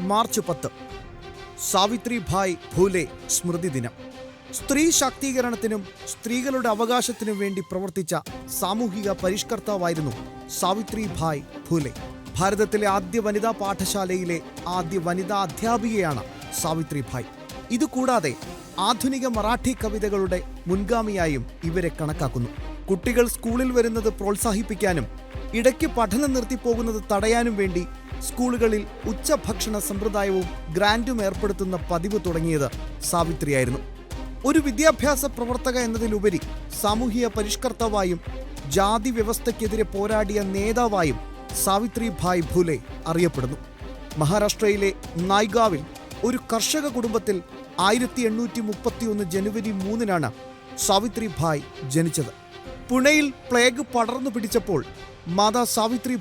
March പത്ത്. സാവിത്രി ഭായ് ഭൂലെ സ്മൃതി ദിനം. സ്ത്രീ ശാക്തീകരണത്തിനും സ്ത്രീകളുടെ അവകാശത്തിനും വേണ്ടി പ്രവർത്തിച്ച സാമൂഹിക പരിഷ്കർത്താവായിരുന്നു സാവിത്രി ഭായ് ഭൂലെ ഭാരതത്തിലെ ആദ്യ വനിതാ പാഠശാലയിലെ ആദ്യ വനിതാ അധ്യാപികയാണ് സാവിത്രി ഭായ് ഇതുകൂടാതെ ആധുനിക മറാഠി കവിതകളുടെ മുൻഗാമിയായും ഇവരെ കണക്കാക്കുന്നു. കുട്ടികൾ സ്കൂളിൽ വരുന്നത് പ്രോത്സാഹിപ്പിക്കാനും ഇടയ്ക്ക് പഠനം നിർത്തിപ്പോകുന്നത് തടയാനും വേണ്ടി സ്കൂളുകളിൽ ഉച്ചഭക്ഷണ സമ്പ്രദായവും ഗ്രാൻഡും ഏർപ്പെടുത്തുന്ന പതിവ് തുടങ്ങിയത് സാവിത്രിയായിരുന്നു. ഒരു വിദ്യാഭ്യാസ പ്രവർത്തക എന്നതിലുപരി സാമൂഹിക പരിഷ്കർത്താവായും ജാതി വ്യവസ്ഥയ്ക്കെതിരെ പോരാടിയ നേതാവായും സാവിത്രി ഭായ് ഭൂലെ അറിയപ്പെടുന്നു. മഹാരാഷ്ട്രയിലെ നായ്ഗാവിൽ ഒരു കർഷക കുടുംബത്തിൽ ആയിരത്തി എണ്ണൂറ്റി മുപ്പത്തി ഒന്ന് ജനുവരി മൂന്നിനാണ് സാവിത്രി ഭായ് ജനിച്ചത്. പുണെയിൽ പ്ലേഗ് പടർന്നു പിടിച്ചപ്പോൾ മാതാ സാവിത്രി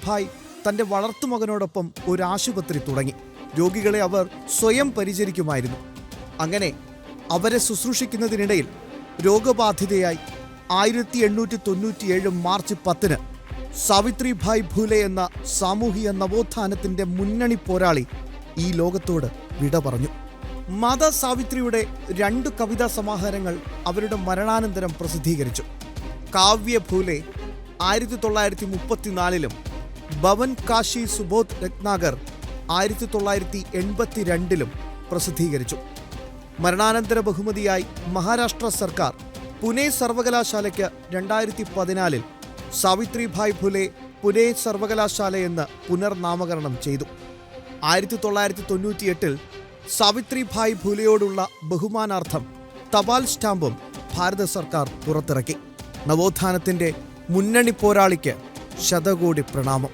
തന്റെ വളർത്തുമകനോടൊപ്പം ഒരു ആശുപത്രി തുടങ്ങി. രോഗികളെ അവർ സ്വയം പരിചരിക്കുമായിരുന്നു. അങ്ങനെ അവരെ ശുശ്രൂഷിക്കുന്നതിനിടയിൽ രോഗബാധിതയായി ആയിരത്തി എണ്ണൂറ്റി തൊണ്ണൂറ്റിയേഴ് മാർച്ച് പത്തിന് സാവിത്രിഭായ് ഭൂലെ എന്ന സാമൂഹിക നവോത്ഥാനത്തിന്റെ മുന്നണി പോരാളി ഈ ലോകത്തോട് വിട പറഞ്ഞു. മാതാ സാവിത്രിയുടെ രണ്ട് കവിതാ സമാഹാരങ്ങൾ അവരുടെ മരണാനന്തരം പ്രസിദ്ധീകരിച്ചു. കാവ്യ ഭൂലെ ആയിരത്തി തൊള്ളായിരത്തി മുപ്പത്തിനാലിലും ഭവൻ കാശി സുബോധ് രത്നാകർ ആയിരത്തി തൊള്ളായിരത്തി എൺപത്തിരണ്ടിലും പ്രസിദ്ധീകരിച്ചു. മരണാനന്തര ബഹുമതിയായി മഹാരാഷ്ട്ര സർക്കാർ പുനെ സർവകലാശാലയ്ക്ക് രണ്ടായിരത്തി പതിനാലിൽ സാവിത്രിഭായ് ഫുലെ പുനെ സർവകലാശാല എന്ന് പുനർനാമകരണം ചെയ്തു. ആയിരത്തി തൊള്ളായിരത്തി തൊണ്ണൂറ്റിയെട്ടിൽ സാവിത്രിഭായ് ഫുലെയോടുള്ള ബഹുമാനാർത്ഥം തപാൽ സ്റ്റാമ്പും ഭാരത സർക്കാർ പുറത്തിറക്കി. നവോത്ഥാനത്തിന്റെ മുന്നണി പോരാളിക്ക് ശതകോടി പ്രണാമം.